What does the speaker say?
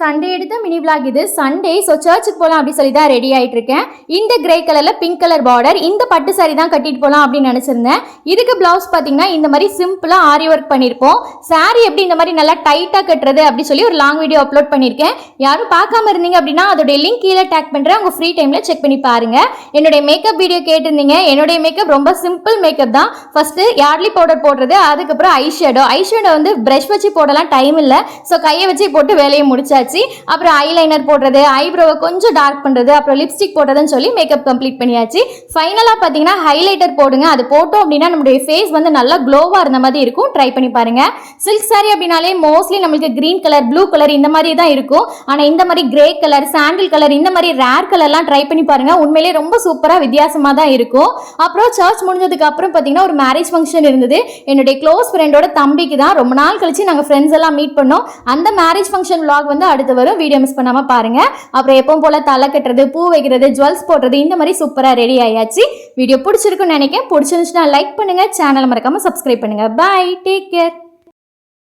Sunday எடுத்த mini vlog இது. Sunday so சர்ச்சுக்கு போகலாம் அப்படி சொல்லி தான் ரெடி ஆயிட்டு இருக்கேன் இந்த கிரே கலரில் பிங்க் கலர் பார்டர் இந்த பட்டு சாரி தான் கட்டிட்டு போகலாம் அப்படின்னு நினச்சிருந்தேன். இதுக்கு பிளவுஸ் பார்த்தீங்கன்னா இந்த மாதிரி சிம்பிளாக ஆரி ஒர்க் பண்ணியிருப்போம் சாரி எப்படி இந்த மாதிரி நல்லா டைட்டாக கட்டுறது அப்படின்னு சொல்லி ஒரு லாங் வீடியோ அப்லோட் பண்ணியிருக்கேன் யாரும் பார்க்காம இருந்தீங்க அப்படின்னா அதோடைய லிங்க் கீழே டேக் பண்ணுறேன் உங்கள் ஃப்ரீ டைமில் செக் பண்ணி பாருங்க. என்னுடைய மேக்கப் வீடியோ கேட்டிருந்தீங்க. என்னுடைய மேக்கப் ரொம்ப சிம்பிள் மேக்கப் தான். ஃபஸ்ட்டு யார்லி பவுடர் போடுறது அதுக்கப்புறம் ஐ ஷேடோ ஐ ஷேடோ வந்து ப்ரஷ் வச்சு போடலாம் டைம் இல்லை. ஸோ கையை வச்சு போட்டு வேலையை முடிச்சாச்சு அப்புறம் ஐலைனர் போடுறது ஐப்ரோவை கொஞ்சம் டார்க் பண்ணுறது அப்புறம் லிப்ஸ்டிக் போடுறதுன்னு சொல்லி மேக்கப் கம்ப்ளீட் பண்ணியாச்சு. ஃபைனலாக பார்த்தீங்கன்னா ஹைலைட்டர் போடுங்க. அது போட்டோம் அப்படின்னா நம்மளுடைய ஃபேஸ் வந்து நல்லா க்ளோவாக இருந்த மாதிரி இருக்கும். ட்ரை பண்ணி பாருங்க. சில்க் சாரி அப்படின்னாலே மோஸ்ட்லி நம்மளுக்கு க்ரீன் கலர் ப்ளூ கலர் இந்த மாதிரி தான் இருக்கும். ஆனால் இந்த மாதிரி கிரே கலர் சாண்டில் கலர் இந்த மாதிரி ரேர் கலர்லாம் ட்ரை பண்ணி பாருங்க. உண்மையிலேயே ரொம்ப சூப்பராக வித்தியாசமாக தான் இருக்கும். அப்புறம் சர்ச் முடிஞ்சதுக்கு அப்புறம் பார்த்தீங்கன்னா ஒரு மேரேஜ் ஃபங்க்ஷன் இருந்தது. என்னுடைய க்ளோஸ் ஃப்ரெண்டோட தம்பிக்கு தான் ரொம்ப நாள் கழிச்சு நாங்கள் ஃப்ரெண்ட்ஸ் எல்லாம் மீட் பண்ணோம். அந்த மேரேஜ் ஃபங்க்ஷன் vlog வந்து அடுத்து வரும் வீடியோ மிஸ் பண்ணாமல் பாருங்கள் அப்புறம் எப்பவும் போல் தலை கட்டுறது பூ வைக்கிறது ஜுவல்ஸ் போடுறது இந்த மாதிரி சூப்பராக ரெடி ஆயாச்சு. வீடியோ பிடிச்சிருக்குன்னு நினைக்கிறேன். பிடிச்சிருந்துச்சுன்னா லைக் பண்ணுங்கள் சேனல் மறக்காமல் சப்ஸ்கிரைப் பண்ணுங்கள் பை டேக் கேர்